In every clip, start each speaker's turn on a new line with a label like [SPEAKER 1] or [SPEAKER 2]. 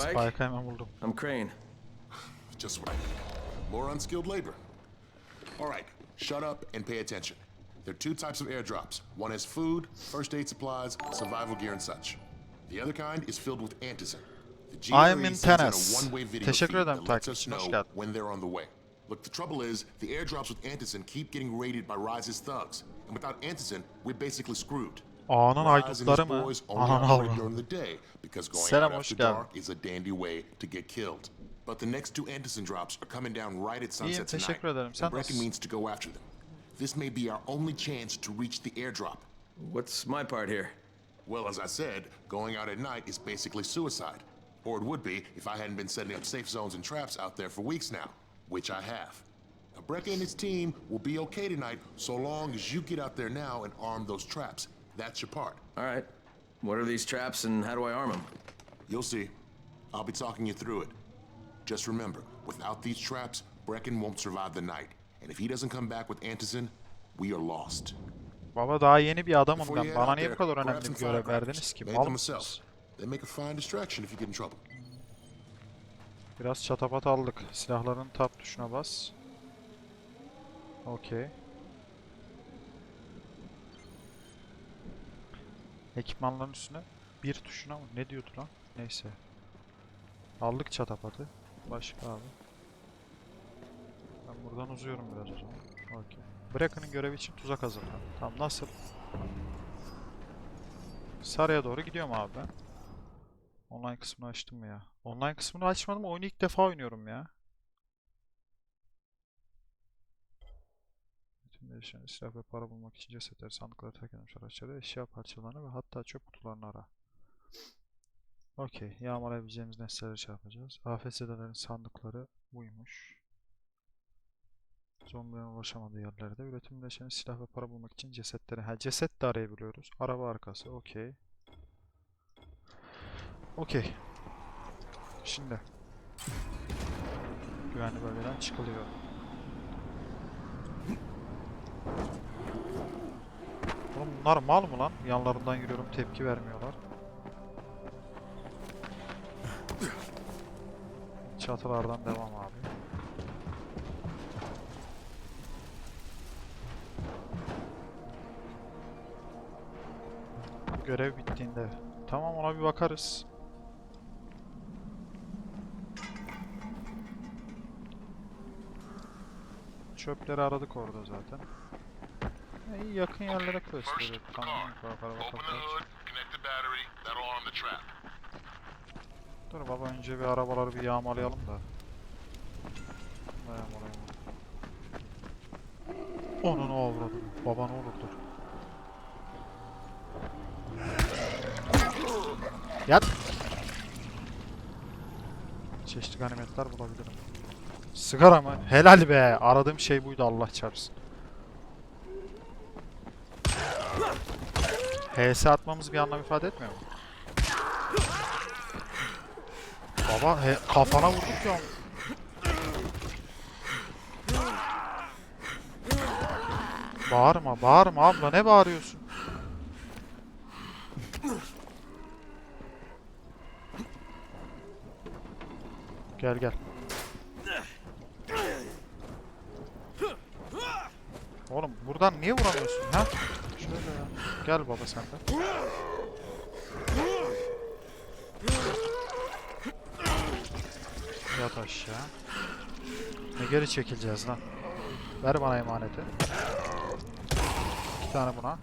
[SPEAKER 1] Spike?
[SPEAKER 2] Spike'ı hemen buldum.
[SPEAKER 1] I'm Crane.
[SPEAKER 3] Just what I need. More unskilled labor. All right, shut up and pay attention. There are two types of airdrops. One has food, first aid supplies, survival gear, and such. The other kind is filled with antizin. The
[SPEAKER 2] I am in
[SPEAKER 3] sends
[SPEAKER 2] tennis.
[SPEAKER 3] a one-way video
[SPEAKER 2] Teşekkür
[SPEAKER 3] feed
[SPEAKER 2] ederim
[SPEAKER 3] that lets us
[SPEAKER 2] takipçim, hoş
[SPEAKER 3] know
[SPEAKER 2] geldin.
[SPEAKER 3] when they're on the way. Look, the trouble is, the airdrops with antizin keep getting raided by Rise's thugs. And without antizin, we're basically screwed.
[SPEAKER 2] Ağanın
[SPEAKER 3] Rise and his
[SPEAKER 2] mı?
[SPEAKER 3] boys only
[SPEAKER 2] Anan
[SPEAKER 3] during the day because going
[SPEAKER 2] Selam,
[SPEAKER 3] out
[SPEAKER 2] hoş
[SPEAKER 3] after
[SPEAKER 2] geldin.
[SPEAKER 3] dark is a dandy way to get killed. But the next two Anderson drops are coming down right at sunset tonight.
[SPEAKER 2] teşekkür ederim. Sen
[SPEAKER 3] and Brecken means to go after them. This may be our only chance to reach the airdrop.
[SPEAKER 1] What's my part here?
[SPEAKER 3] Well, as I said, going out at night is basically suicide. Or it would be if I hadn't been setting up safe zones and traps out there for weeks now, which I have. Now, Brecca and his team will be okay tonight so long as you get out there now and arm those traps. That's your part.
[SPEAKER 1] All right. What are these traps and how do I arm them?
[SPEAKER 3] You'll see. I'll be talking you through it. Just remember, without these traps, Brecken won't survive the night. And if he doesn't come back with Antizin, we are lost.
[SPEAKER 2] Baba daha yeni bir adamım
[SPEAKER 3] Before you
[SPEAKER 2] ben.
[SPEAKER 3] head
[SPEAKER 2] Bana
[SPEAKER 3] out
[SPEAKER 2] niye
[SPEAKER 3] there,
[SPEAKER 2] bu kadar
[SPEAKER 3] grab
[SPEAKER 2] önemli
[SPEAKER 3] some
[SPEAKER 2] bir görev
[SPEAKER 3] firecrackers.
[SPEAKER 2] verdiniz ki? Mal
[SPEAKER 3] them
[SPEAKER 2] mısınız?
[SPEAKER 3] myself. They make a fine distraction if you get in trouble.
[SPEAKER 2] Biraz çatapat aldık. Silahların tab tuşuna bas. Okey. Ekipmanların üstüne bir tuşuna mı? Ne diyordu lan? Neyse. Aldık çatapatı. Başka abi. Ben buradan uzuyorum biraz o zaman. Okey. Bracken'ın görevi için tuzak hazırla. Tamam nasıl? Sarıya doğru gidiyorum abi. Online kısmını açtım ya? Online kısmını açmadım. Oyunu ilk defa oynuyorum ya. Değişen silah ve para bulmak için cesetleri, sandıkları terk edilmiş araçları, eşya parçalarını ve hatta çöp kutularını ara. Okey. Yağmalayabileceğimiz nesneleri şey yapacağız. AFS'lerin sandıkları buymuş. Zombilerin ulaşamadığı yerlerde üretim bileşeni silah ve para bulmak için cesetleri. Ha ceset de arayabiliyoruz. Araba arkası. Okey. Okey. Şimdi. Güvenli bölgeden çıkılıyor. Oğlum bunlar mal mı lan? Yanlarından yürüyorum tepki vermiyorlar. Çatılardan devam abi. Görev bittiğinde. Tamam ona bir bakarız. Çöpleri aradık orada zaten. İyi yakın yerlere quest veriyor. Tamam. Dur baba önce bir arabaları bir yağmalayalım da. Ne yağmalayalım? Onun avradım. Baba ne olur dur. Yat. Çeşitli ganimetler bulabilirim. Sigara mı? Helal be. Aradığım şey buydu Allah çarpsın. HS atmamız bir anlam ifade etmiyor mu? Baba he, kafana vurduk ya. Bağırma, bağırma abla ne bağırıyorsun? Gel gel. Oğlum buradan niye vuramıyorsun ha? Şöyle ya. Gel baba sen de. Yat aşağı. Ne geri çekileceğiz lan? Ver bana emaneti. İki tane buna.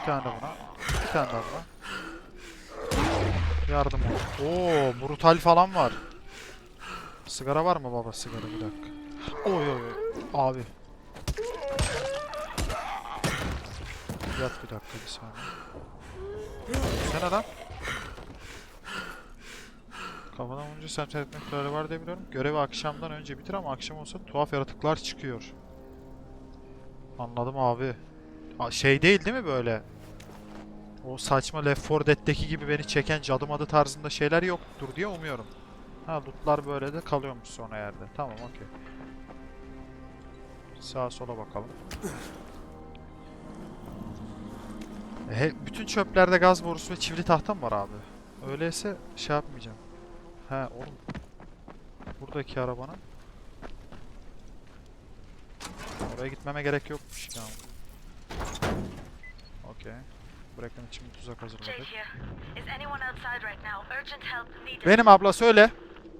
[SPEAKER 2] Bir tane buna. Bir tane daha buna. Yardım ol. Oo, brutal falan var. Sigara var mı baba? Sigara bir dakika. Oy oy oy. Abi. Yat bir dakika bir saniye. Sen adam. Kafadan vurunca semt etme kuralları var diye biliyorum. Görevi akşamdan önce bitir ama akşam olsa tuhaf yaratıklar çıkıyor. Anladım abi. A- Şey değil değil mi böyle? O saçma Left 4 Dead'deki gibi beni çeken cadı madı tarzında şeyler yoktur diye umuyorum. Ha lootlar böyle de kalıyormuş sonra yerde. Tamam okey. Sağa sola bakalım. E, bütün çöplerde gaz borusu ve çivili tahta mı var abi? Öyleyse şey yapmayacağım. He oğlum. Buradaki arabanın. Oraya gitmeme gerek yokmuş ya. Okey. Bırakın için bir tuzak hazırladık. Benim abla söyle.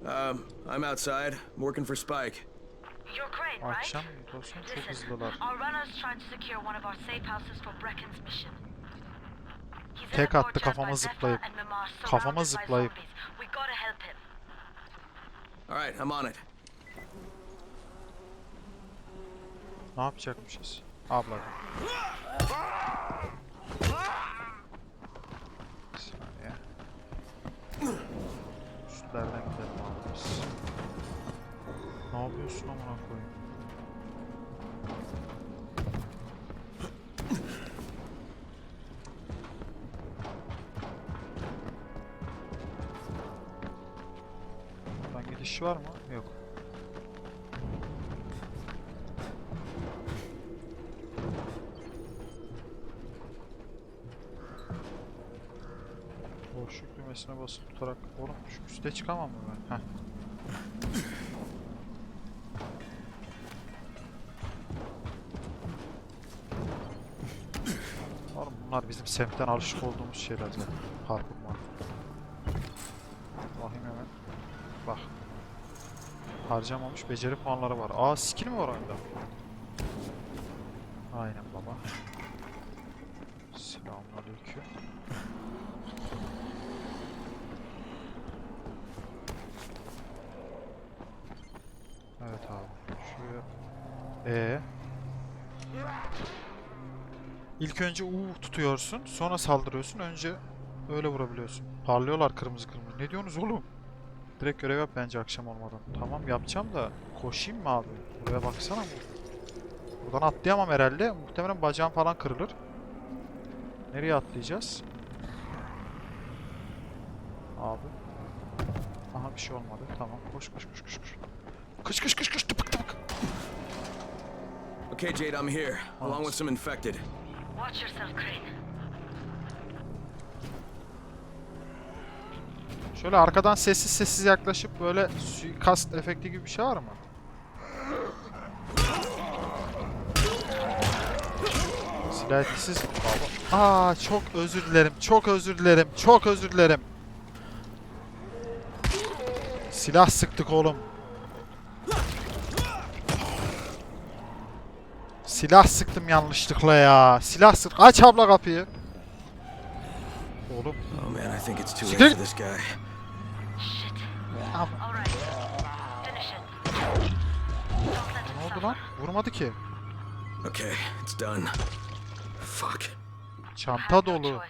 [SPEAKER 1] Um, I'm outside, working for Spike.
[SPEAKER 2] Akşam olsun çok
[SPEAKER 4] Listen,
[SPEAKER 2] hızlılar.
[SPEAKER 4] our runners tried to secure one of our safe houses for Brecken's mission.
[SPEAKER 2] Tek attı kafama zıplayıp. Kafama zıplayıp.
[SPEAKER 4] zombies. We gotta help him.
[SPEAKER 1] All right, I'm on it.
[SPEAKER 2] Ne yapacakmışız? Abla. Saniye. Üstlerden gidelim abi biz. Ne yapıyorsun amına koyayım? Var mı? Yok. Boşluk düğmesine basıp tutarak oğlum şu üste çıkamam mı ben? Heh. Bunlar bizim semtten alışık olduğumuz şeyler zaten. Parkur markur. Bakayım hemen. Bak. Harcamamış beceri puanları var. Aa skill mi var oyunda? Aynen baba. Selamünaleyküm. Evet abi. Şuraya. Ee. İlk önce U tutuyorsun, sonra saldırıyorsun. Önce öyle vurabiliyorsun. Parlıyorlar kırmızı kırmızı. Ne diyorsunuz oğlum? Direkt görev yap bence akşam olmadan. Tamam yapacağım da koşayım mı abi? Buraya baksana bu. Buradan atlayamam herhalde. Muhtemelen bacağım falan kırılır. Nereye atlayacağız? Abi. Aha bir şey olmadı. Tamam. Koş koş koş koş koş. Kış kış kış kış tıpık tıpık.
[SPEAKER 1] Okay, Jade, I'm here, along with some infected.
[SPEAKER 4] Watch yourself, Crane.
[SPEAKER 2] Şöyle arkadan sessiz sessiz yaklaşıp böyle suikast efekti gibi bir şey var mı? Silah etkisiz. Aa çok özür dilerim. Çok özür dilerim. Çok özür dilerim. Silah sıktık oğlum. Silah sıktım yanlışlıkla ya. Silah sık. Aç abla kapıyı. Oğlum.
[SPEAKER 1] Oh man, I think it's too late for this guy.
[SPEAKER 2] Oldu lan? Vurmadı ki.
[SPEAKER 1] Okay, it's done. Fuck.
[SPEAKER 2] Çanta dolu.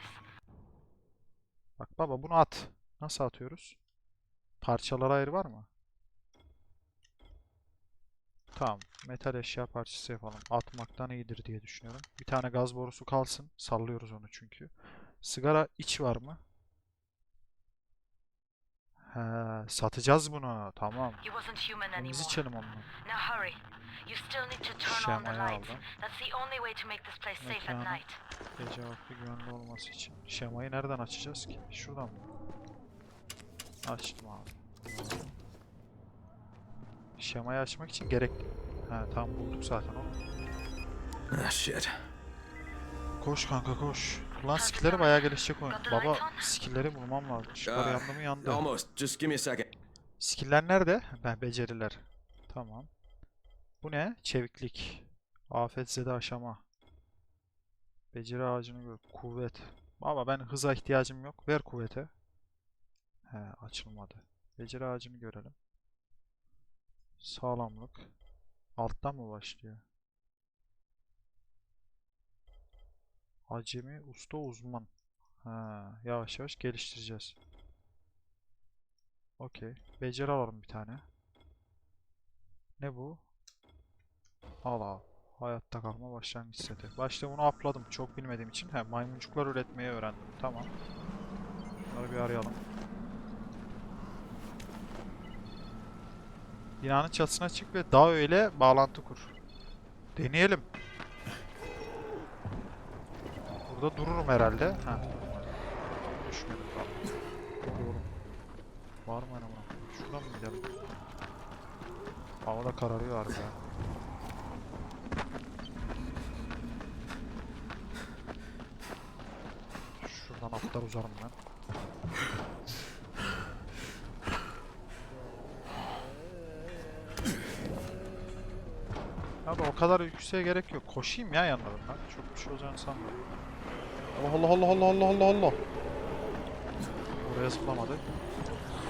[SPEAKER 2] Bak baba bunu at. Nasıl atıyoruz? Parçalara ayrı var mı? Tamam. Metal eşya parçası yapalım. Atmaktan iyidir diye düşünüyorum. Bir tane gaz borusu kalsın. Sallıyoruz onu çünkü. Sigara iç var mı? He, satacağız bunu. Tamam.
[SPEAKER 4] He
[SPEAKER 2] Biz içelim onu. Şemayı aldım.
[SPEAKER 4] That's the only way to make this place safe at
[SPEAKER 2] Mekanı.
[SPEAKER 4] night.
[SPEAKER 2] Gece vakti güvenli olması için. Şemayı nereden açacağız ki? Şuradan mı? Açtım abi. Şemayı açmak için gerek... Ha tamam bulduk zaten oğlum.
[SPEAKER 1] Ah, shit.
[SPEAKER 2] Koş kanka koş. Ulan skill'leri bayağı gelişecek oyun. Baba skill'leri bulmam lazım. Işıklar
[SPEAKER 1] Ah,
[SPEAKER 2] yandı mı yandı.
[SPEAKER 1] Almost. Just give me a second.
[SPEAKER 2] Skill'ler nerede? Ben beceriler. Tamam. Bu ne? Çeviklik. Afetzede aşama. Beceri ağacını gör. Kuvvet. Baba ben hıza ihtiyacım yok. Ver kuvvete. He açılmadı. Beceri ağacını görelim. Sağlamlık. Alttan mı başlıyor? Acemi, usta, uzman. Ha, yavaş yavaş geliştireceğiz. Okey. Beceri alalım bir tane. Ne bu? Al al. Hayatta kalma başlangıç seti. Başta bunu apladım. Çok bilmediğim için. He, maymuncuklar üretmeyi öğrendim. Tamam. Bunları bir arayalım. Binanın çatısına çık ve dağ ile bağlantı kur. Deneyelim. Burada dururum herhalde. Ha. Düşmedim. Tamam. Var mı anam? Şuradan mı gidelim? Havada kararıyor harbi ya. Şuradan atlar uzarım ben. Abi o kadar yükseğe gerek yok. Koşayım ya yanlarından. Çok bir şey olacağını sanmıyorum. Allah Allah Allah Allah Allah Allah. Oraya zıplamadı.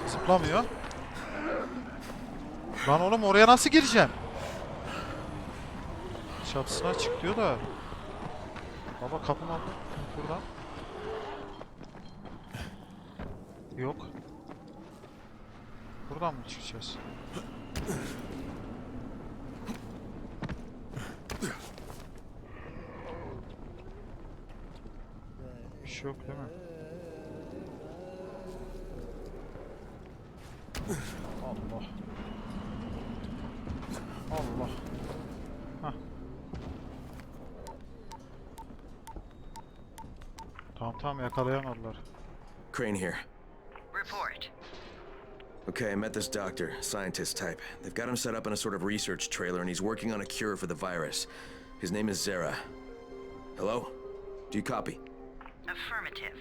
[SPEAKER 2] Zıplamıyor. Lan oğlum oraya nasıl gireceğim? Çatısına çık diyor da. Baba kapım aldı. Buradan. Yok. Buradan mı çıkacağız? Bir şey yok değil mi? Allah. Allah. Hah. Tamam tamam yakalayamadılar.
[SPEAKER 1] Crane here.
[SPEAKER 4] Report.
[SPEAKER 1] Okay, I met this doctor, scientist type. They've got him set up in a sort of research trailer, and he's working on a cure for the virus. His name is Zera. Hello? Do you copy?
[SPEAKER 4] Affirmative.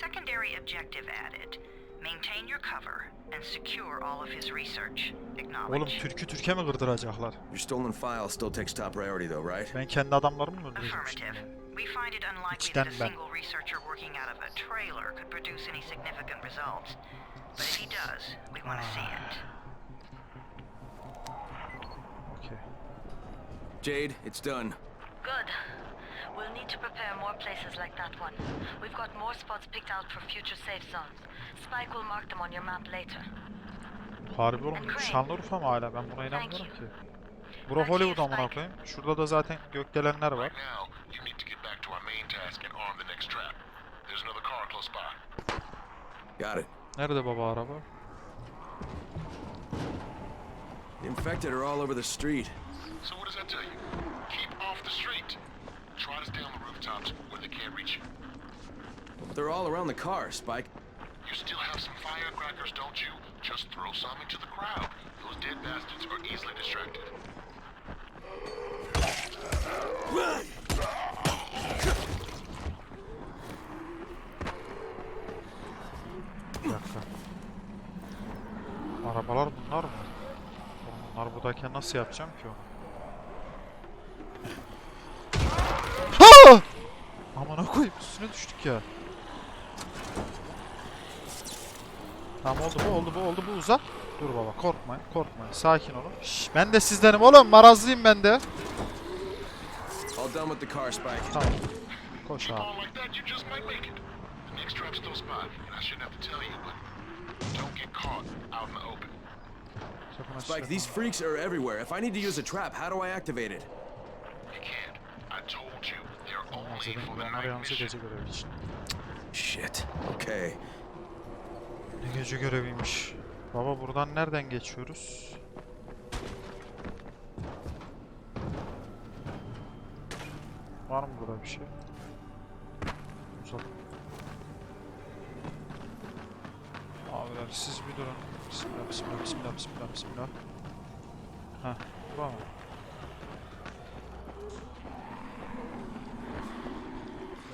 [SPEAKER 4] Secondary objective added. Maintain your cover and secure all of his research.
[SPEAKER 2] Oğlum
[SPEAKER 4] Acknowledge.
[SPEAKER 2] Türk'ü Türkiye mi kırdıracaklar?
[SPEAKER 1] Your stolen file still takes top priority, though, right?
[SPEAKER 2] Ben kendi adamlarımı mı öldüreceğim
[SPEAKER 4] Affirmative. We find it unlikely
[SPEAKER 2] İçten
[SPEAKER 4] that a
[SPEAKER 2] ben.
[SPEAKER 4] single researcher working out of a trailer could produce any significant results. But if he does, we want to see ah. it.
[SPEAKER 2] Okey.
[SPEAKER 1] Jade, it's done.
[SPEAKER 4] Good. We'll need to prepare more places like that one. We've got more spots picked out for future safe zones. Spike will mark them on your map later.
[SPEAKER 2] Harbi oğlum Şanlıurfa mı hala? Ben buna inanmıyorum ki. Bura Hollywood amına koyayım. Şurada da zaten gökdelenler var.
[SPEAKER 1] Got it.
[SPEAKER 2] Nerede baba araba?
[SPEAKER 1] The infected are all over the street.
[SPEAKER 3] So what does that tell you? Keep off the street. Try to stay on the rooftops where they can't reach you.
[SPEAKER 1] They're all around the car, Spike.
[SPEAKER 3] You still have some firecrackers, don't you? Just throw some into the crowd. Those dead bastards are easily distracted.
[SPEAKER 2] Bir dakika. Arabalar bunlar mı? Bunlar buradayken nasıl yapacağım ki onu? Ha! Aman koyayım üstüne düştük ya. Tamam oldu bu oldu bu oldu bu uzak. Dur baba korkmayın korkmayın sakin olun. Şş, ben de sizdenim oğlum marazlıyım ben de. Tamam. Koş abi.
[SPEAKER 1] Spike, these freaks are everywhere. If I need to use a trap, how do I activate it?
[SPEAKER 3] You can't. I told you, they're
[SPEAKER 2] Olmaz
[SPEAKER 3] only
[SPEAKER 2] dedim
[SPEAKER 3] for
[SPEAKER 2] ki
[SPEAKER 3] the
[SPEAKER 2] onlar
[SPEAKER 3] night
[SPEAKER 2] yalnızca
[SPEAKER 3] mission.
[SPEAKER 2] gece görevi için.
[SPEAKER 1] Shit. Okay.
[SPEAKER 2] Ne gece göreviymiş. Baba buradan nereden geçiyoruz? Var mı burada bir şey? Uzak. Abiler siz bir durun. Bismillah, bismillah, bismillah, bismillah, bismillah. Heh, bura mı?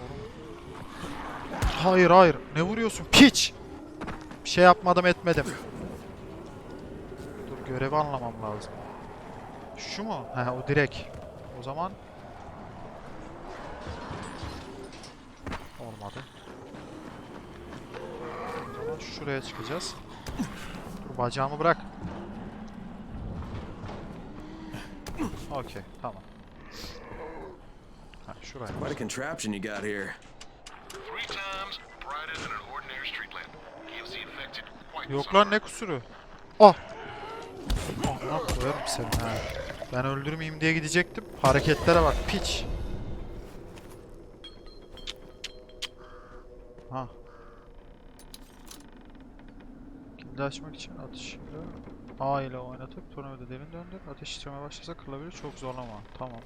[SPEAKER 2] Oğlum. Hayır hayır. Ne vuruyorsun? Piç! Bir şey yapmadım etmedim. Dur görevi anlamam lazım. Şu mu? He o direkt. O zaman olmadı. O zaman şuraya çıkacağız. Dur bacağımı bırak. Okey tamam. Ha şuraya.
[SPEAKER 1] Quite a contraption you got here.
[SPEAKER 2] Yok lan ne kusuru? Ah! Amına koyarım seni ha. Ben öldürmeyeyim diye gidecektim. Hareketlere bak piç. Ha. Kilidi açmak için atışıyla A ile oynatıp tornavida derin döndür. Ateş titremeye başlasa kırılabilir. Çok zorlama. Tamam.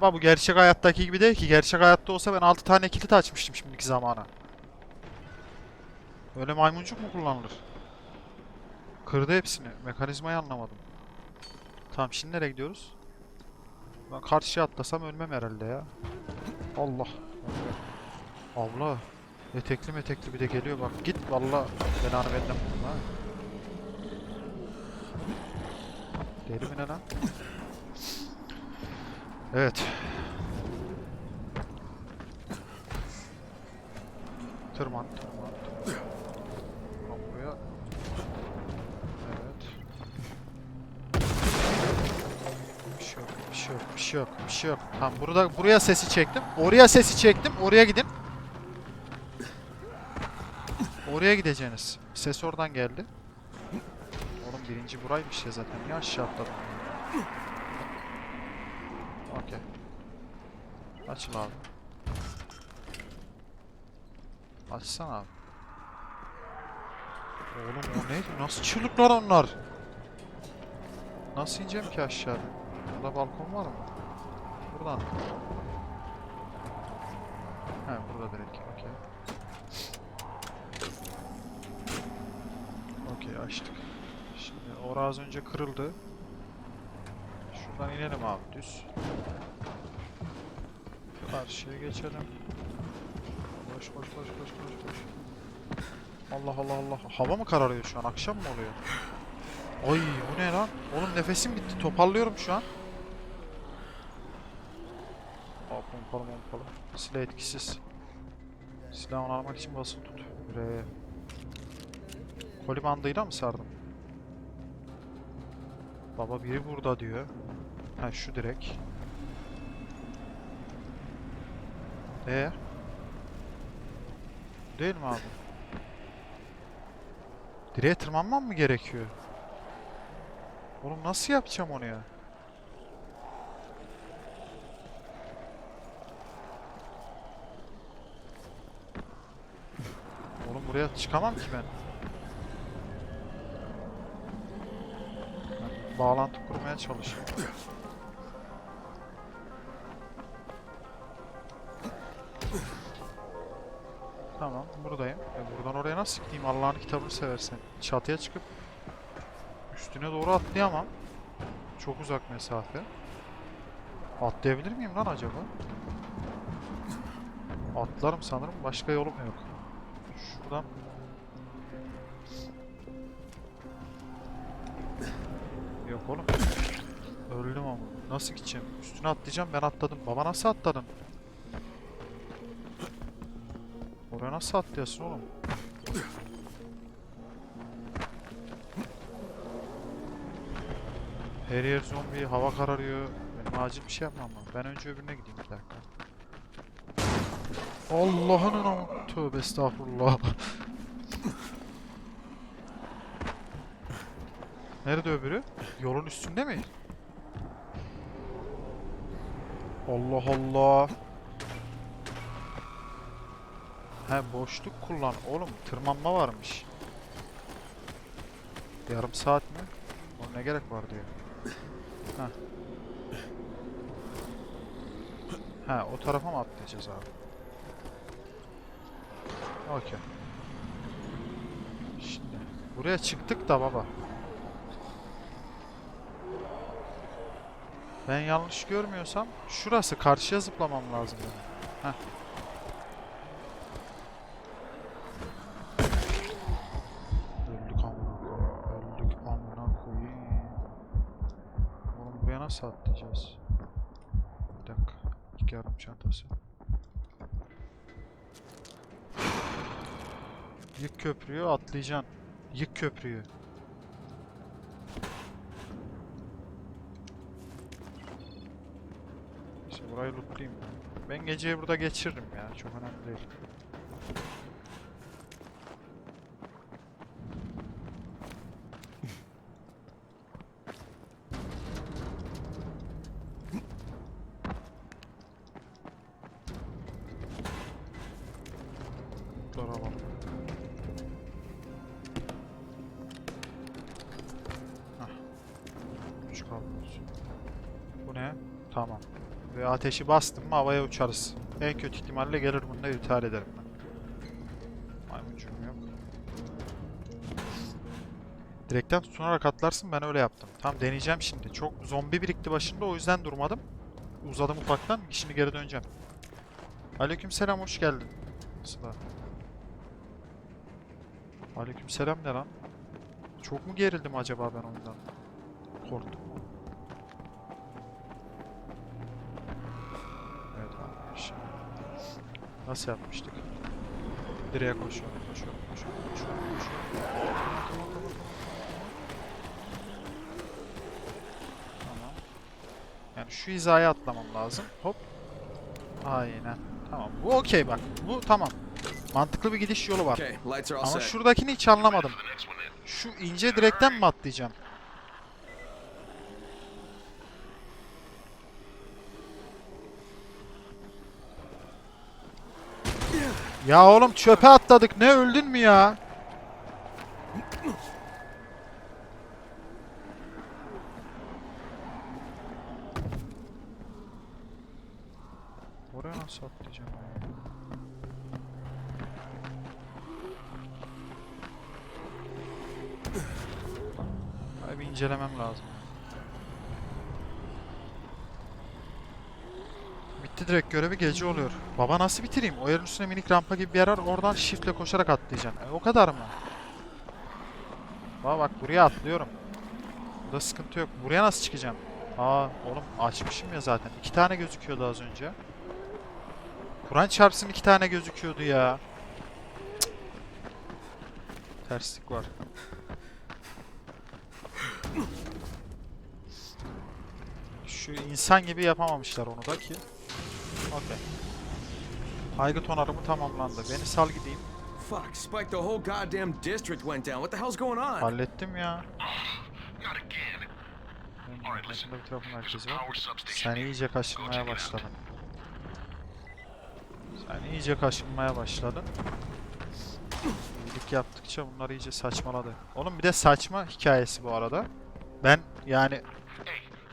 [SPEAKER 2] Baba bu gerçek hayattaki gibi değil ki. Gerçek hayatta olsa ben 6 tane kilit açmıştım şimdiki zamana. Öyle maymuncuk mu kullanılır? Kırdı hepsini. Mekanizmayı anlamadım. Tamam şimdi nereye gidiyoruz? Ben karşıya atlasam ölmem herhalde ya. Allah. Allah. Etekli metekli bir de geliyor bak. Git valla belanı benden bulma. Deli mi ne lan? Evet. Tırman, tırman, tırman. Buraya. Evet. Bir şey yok, bir şey yok, bir şey yok, bir şey yok. Tamam, burada buraya sesi çektim. Oraya sesi çektim. Oraya gidin. Oraya gideceğiniz. Ses oradan geldi. Oğlum birinci buraymış ya zaten. Niye aşağı atladım? Okey. Açıl abi. Açsana abi. Oğlum o ne? Nasıl çığlıklar onlar? Nasıl ineceğim ki aşağıda? Burada balkon var mı? Buradan. He burada direkt. Okey. Okey açtık. Şimdi ora az önce kırıldı. Şuradan inelim abi düz. Karşıya geçelim. Koş koş koş koş koş koş. Allah Allah Allah. Hava mı kararıyor şu an? Akşam mı oluyor? Ay bu ne lan? Oğlum nefesim bitti. Toparlıyorum şu an. Aa pompalı pompalı. Silah etkisiz. Silahını almak için basılı tut. R. Koli mı sardım? Baba biri burada diyor. Ha şu direkt. Ee? Değil mi abi? Direğe tırmanmam mı gerekiyor? Oğlum nasıl yapacağım onu ya? Oğlum buraya çıkamam ki ben. Ben Bağlantı kurmaya çalışıyorum. Nasıl gideyim Allah'ın kitabını seversen? Çatıya çıkıp üstüne doğru atlayamam. Çok uzak mesafe. Atlayabilir miyim lan acaba? Atlarım sanırım. Başka yolum yok. Şuradan Yok oğlum. Öldüm ama. Nasıl gideceğim? Üstüne atlayacağım ben atladım. Baba nasıl atladın? Oraya nasıl atlıyorsun oğlum? Her yer zombi, hava kararıyor. Benim acil bir şey yapmam lazım. Ben önce öbürüne gideyim bir dakika. Allah'ın ama tövbe estağfurullah. Nerede öbürü? Yolun üstünde mi? Allah Allah. He boşluk kullan. Oğlum tırmanma varmış. Yarım saat mi? Oğlum ne gerek var diyor. Heh. Ha o tarafa mı atlayacağız abi? Okey. Şimdi buraya çıktık da baba. Ben yanlış görmüyorsam şurası karşıya zıplamam lazım benim. Heh. Öldük amına koyayım. Öldük amına koyayım. Oğlum buraya nasıl atlayacağız? Bir dakika. İki yarım çantası. Yık köprüyü atlayacaksın. Yık köprüyü. İşte burayı lootlayayım ben. Ben geceyi burada geçiririm ya. Çok önemli değil. Alalım. Ne? Tamam. Ve ateşi bastım mı havaya uçarız. En kötü ihtimalle gelir bunu da ithal ederim ben. Maymuncuğum yok. Direkten tutunarak atlarsın ben öyle yaptım. Tamam deneyeceğim şimdi. Çok zombi birikti başında o yüzden durmadım. Uzadım ufaktan. Şimdi geri döneceğim. Aleykümselam hoş geldin. Sıla. Aleykümselam ne lan? Çok mu gerildim acaba ben oyundan? Korktum. Nasıl yapmıştık? Direğe koşuyorum, koşuyorum, koşuyorum, koşuyorum, koşuyorum. Tamam. Yani şu hizaya atlamam lazım. Hop. Aynen. Tamam. Bu okey bak. Bu tamam. Mantıklı bir gidiş yolu var. Ama şuradakini hiç anlamadım. Şu ince direkten mi atlayacağım? Ya oğlum çöpe atladık. Ne öldün mü ya? Oraya nasıl atlayacağım ya? Ay bir incelemem lazım. Bitti direkt görevi gece oluyor. Baba nasıl bitireyim? O yerin üstüne minik rampa gibi bir yer var. Oradan shiftle koşarak atlayacaksın. E, o kadar mı? Baba bak buraya atlıyorum. Burada sıkıntı yok. Buraya nasıl çıkacağım? Aa oğlum açmışım ya zaten. İki tane gözüküyordu az önce. Kur'an çarpsın iki tane gözüküyordu ya. Cık. Terslik var. Şu insan gibi yapamamışlar onu da ki. Okey. Haygıt onarımı tamamlandı. Beni sal gideyim.
[SPEAKER 1] Fuck, Spike, the whole goddamn district went down. What the hell's going on?
[SPEAKER 2] Hallettim ya.
[SPEAKER 3] Not again. Alright, listen.
[SPEAKER 2] bir tarafın var. Sen iyice kaşınmaya başladın. Sen iyice kaşınmaya başladın. İyilik yaptıkça bunlar iyice saçmaladı. Oğlum bir de saçma hikayesi bu arada. Ben yani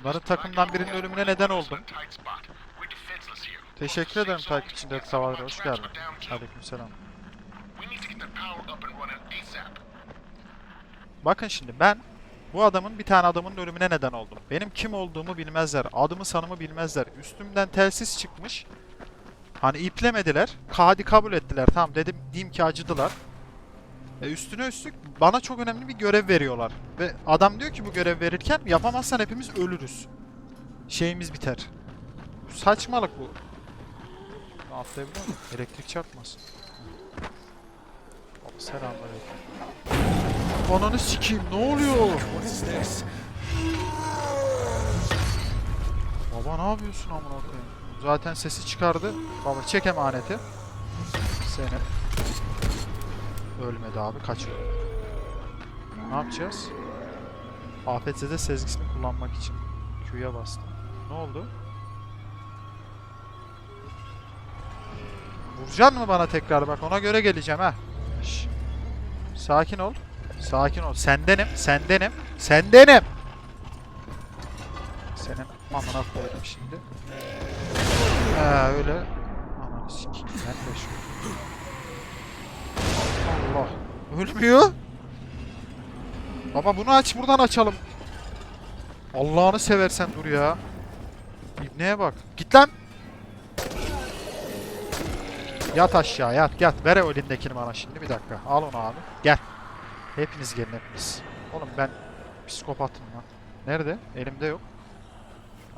[SPEAKER 2] bunların takımdan birinin ölümüne neden oldum. Teşekkür ederim takipçin Dead Tavaler. Hoş geldin. Aleykümselam. Bakın şimdi ben bu adamın bir tane adamın ölümüne neden oldum. Benim kim olduğumu bilmezler. Adımı sanımı bilmezler. Üstümden telsiz çıkmış. Hani iplemediler. Hadi kabul ettiler. Tamam dedim diyeyim ki acıdılar. E üstüne üstlük bana çok önemli bir görev veriyorlar. Ve adam diyor ki bu görev verirken yapamazsan hepimiz ölürüz. Şeyimiz biter. Saçmalık bu. Atlayabiliyor muyum? Elektrik çarpmasın. Selamünaleyküm. Ananı sikeyim ne oluyor? Baba ne yapıyorsun amına koyayım? Zaten sesi çıkardı. Baba çek emaneti. Seni. Ölmedi abi kaçıyor. Ne yapacağız? APT'de sezgisini kullanmak için Q'ya bastım. Ne oldu? Vuracaksın mı bana tekrar bak ona göre geleceğim ha. Sakin ol. Sakin ol. Sendenim. Sendenim. Sendenim. Senin amına koydum şimdi. Ha öyle. Ananı sikeyim ben de şu. Allah. Ölmüyor. Baba bunu aç buradan açalım. Allah'ını seversen dur ya. İbneye bak. Git lan. Yat aşağı yat yat. Ver o elindekini bana şimdi bir dakika. Al onu abi. Gel. Hepiniz gelin hepiniz. Oğlum ben psikopatım lan. Nerede? Elimde yok.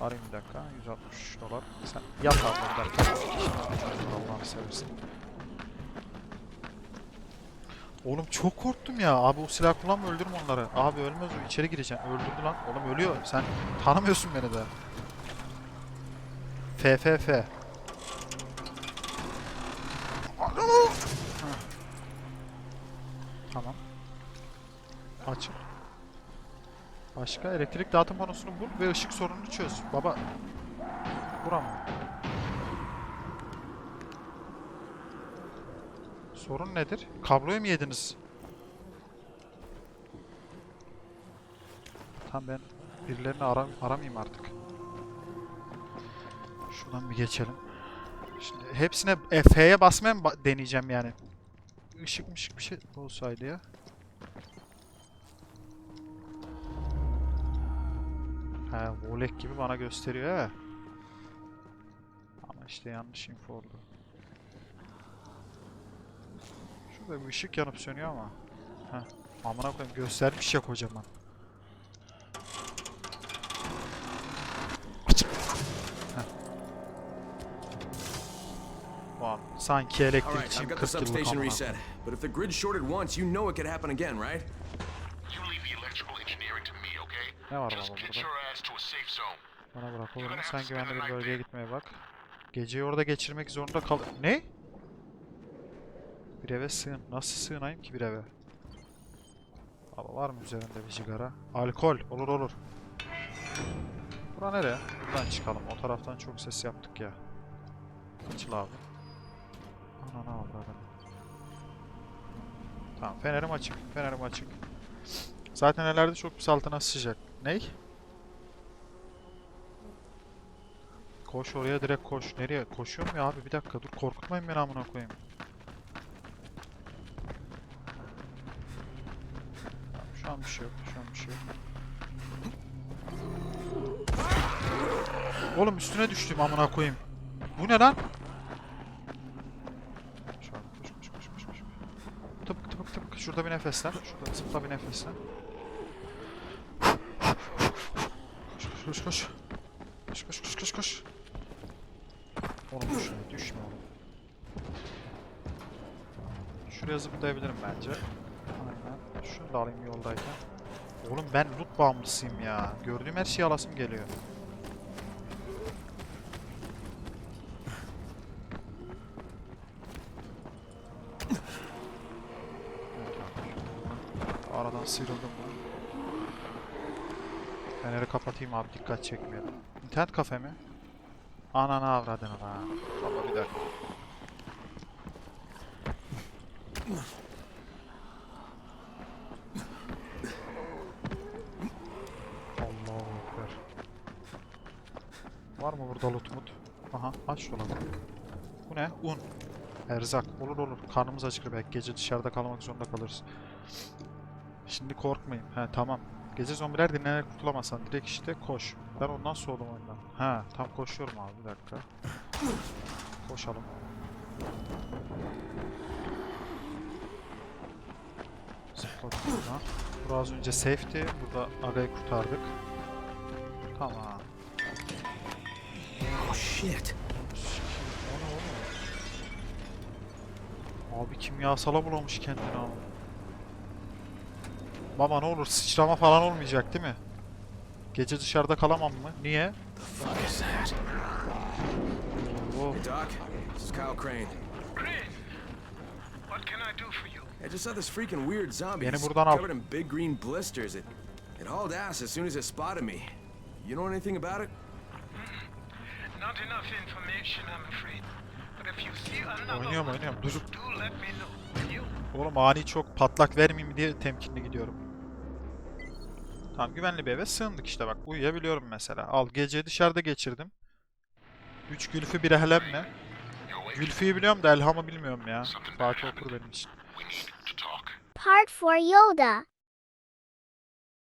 [SPEAKER 2] Arayayım bir dakika. 160 dolar. Sen yat abi bir dakika. Allah'ını seversen. Oğlum çok korktum ya. Abi o silah kullanma öldürme onları. Abi ölmez o. içeri gireceğim. Öldürdü lan. Oğlum ölüyor. Sen tanımıyorsun beni de. FFF. Tamam. Açın. Başka elektrik dağıtım panosunu bul ve ışık sorununu çöz. Baba. Bura mı? Sorun nedir? Kabloyu mu yediniz? Tamam ben birilerini ara aramayayım artık. Şuradan bir geçelim. Hepsine F'ye basmaya mı ba- deneyeceğim yani? Işık mışık bir şey olsaydı ya. Ha, Volek gibi bana gösteriyor ha. Ama işte yanlış info oldu. Şurada bir ışık yanıp sönüyor ama. Heh. Amına koyayım göstermiş ya kocaman. Sanki
[SPEAKER 1] All right,
[SPEAKER 2] elektrikçiyim
[SPEAKER 1] I've got the
[SPEAKER 2] 40 yıllık
[SPEAKER 1] substation
[SPEAKER 2] amına.
[SPEAKER 1] reset. But if the grid shorted once, you know it could happen again, right?
[SPEAKER 3] You leave the electrical engineering to me, okay?
[SPEAKER 2] Ne var
[SPEAKER 3] Just
[SPEAKER 2] baba
[SPEAKER 3] get
[SPEAKER 2] burada?
[SPEAKER 3] your ass to a safe zone.
[SPEAKER 2] Bana bırak olur mu? Sen güvenli bir bölgeye gitmeye bak. Geceyi orada geçirmek zorunda kal... Ne? Bir eve sığın. Nasıl sığınayım ki bir eve? Baba var mı üzerinde bir sigara? Alkol. Olur olur. Bura nereye? Buradan çıkalım. O taraftan çok ses yaptık ya. Açıl abi. Anana avradım. Tamam fenerim açık. Fenerim açık. Zaten nelerde çok bir altına sıcak. Ney? Koş oraya direkt koş. Nereye? Koşuyorum ya abi bir dakika dur korkutmayın beni amına koyayım. Tamam, şu an bir şey yok. Şu an bir şey yok. Oğlum üstüne düştüm amına koyayım. Bu ne lan? Şu an koş koş koş koş koş. Tıpık tıpık tıpık. Şurada bir nefeslen. Şurada zıpla bir nefeslen. Koş koş koş koş. Koş koş koş koş. Oğlum düşme, düşme oğlum. Şuraya zıplayabilirim bence. Aynen. Şunu da alayım yoldayken. Oğlum ben loot bağımlısıyım ya. Gördüğüm her şeyi alasım geliyor. Aradan sıyrıldım ben. Feneri kapatayım abi dikkat çekmeyelim. İnternet kafe mi? Ananı avradını lan. Baba bir dakika. Allahu Ekber. Var mı burada loot mut? Aha aç dolabı. Bu ne? Un. Erzak. Olur olur. Karnımız acıkır belki. Gece dışarıda kalmak zorunda kalırız. Şimdi korkmayın. He tamam. Gece zombiler dinlenerek kurtulamazsan direkt işte koş. Ben ondan soğudum oyundan. Ha tam koşuyorum abi bir dakika. Koşalım. Zıpladık buradan. Burası az önce safety. Burada Aga'yı kurtardık. Tamam.
[SPEAKER 1] Oh shit.
[SPEAKER 2] Abi kimyasala bulamış kendini abi. Baba ne olur sıçrama falan olmayacak değil mi? Gece dışarıda kalamam mı? Niye?
[SPEAKER 1] The fuck is that?
[SPEAKER 2] Oo.
[SPEAKER 1] Hey, Doc. This is Kyle Crane.
[SPEAKER 5] Crane, what can I do for you?
[SPEAKER 1] I just saw this freaking weird zombie.
[SPEAKER 2] Beni buradan al.
[SPEAKER 1] covered in big green blisters. It, it hauled ass as soon as it spotted me. You know anything about it?
[SPEAKER 5] Not enough information, I'm afraid. But if you see another
[SPEAKER 2] Oynuyorum
[SPEAKER 5] one,
[SPEAKER 2] oynuyorum. Dur. Oğlum ani çok patlak vermeyeyim diye temkinli gidiyorum. Tamam güvenli bir eve sığındık işte bak uyuyabiliyorum mesela. Al geceyi dışarıda geçirdim. 3 gülfü bir ehlemle. Gülfü'yü biliyorum da elhamı bilmiyorum ya. Fatih okur benim için.
[SPEAKER 6] Part for Yoda.